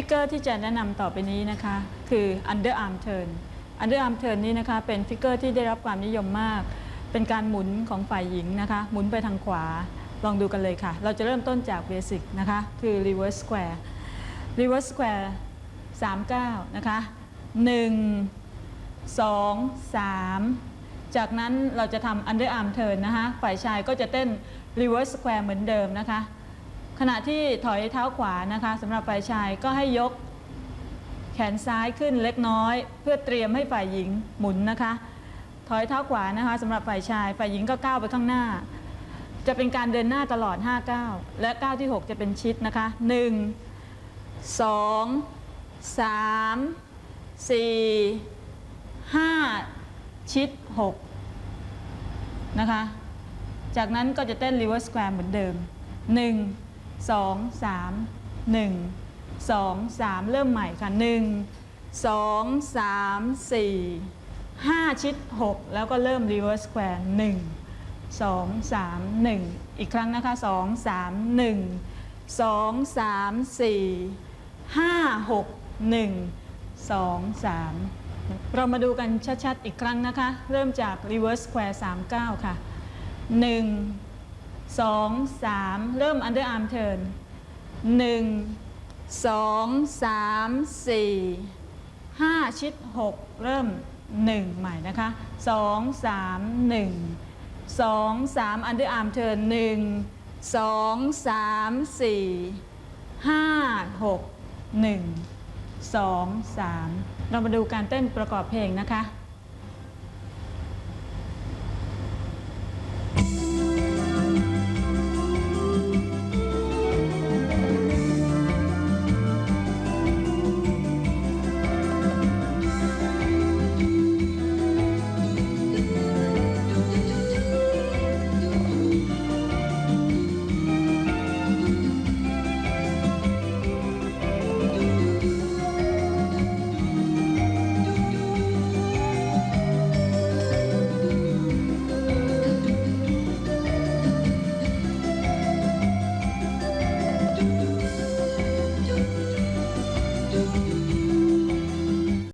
ฟิกเกอร์ที่จะแนะนำต่อไปนี้นะคะ คือ underarm turn underarm turn นี้นะคะ เป็นฟิกเกอร์ที่ได้รับความนิยมมาก เป็นการหมุนของฝ่ายหญิงนะคะ หมุนไปทางขวา ลองดูกันเลยค่ะ เราจะเริ่มต้นจากเบสิกนะคะ คือ reverse square reverse square 3 9 นะคะ 1 2 3 จากนั้นเราจะทำ underarm turn นะคะ ฝ่ายชายก็จะเต้น reverse square เหมือนเดิมนะคะ ขณะที่ถอยเท้าขวานะคะสำหรับฝ่ายชายก็ให้ยกแขนซ้ายขึ้นเล็กน้อย เพื่อเตรียมให้ฝ่ายหญิงหมุนนะคะ ถอยเท้าขวานะคะสำหรับฝ่ายชาย ฝ่ายหญิงก็ก้าวไปข้างหน้า จะเป็นการเดินหน้าตลอด5ก้าวและก้าวที่ 6 จะเป็นชิดนะคะ 1 2 3 4 5 ชิด 6 นะคะ จากนั้นก็จะเต้น reverse square เหมือนเดิม 1 2 3 1 2 3 เริ่มใหม่ค่ะ 1 2 3 4 5 ชิด 6 แล้วก็เริ่ม reverse square 1 2 3 1 อีกครั้งนะคะ 2 3 1 2 3 4 5 6 1 2 3 เรามาดูกันชัด ๆ อีกครั้งนะคะ เริ่มจาก reverse square 3 9 ค่ะ 1 2 3เริ่ม underarm turn 1 2 3 4 5ชิด6เริ่ม1ใหม่นะคะ2 3 1 2 3 underarm turn 1 2 3 4 5 6 1 2 3เรามาดูการเต้นประกอบเพลงนะคะ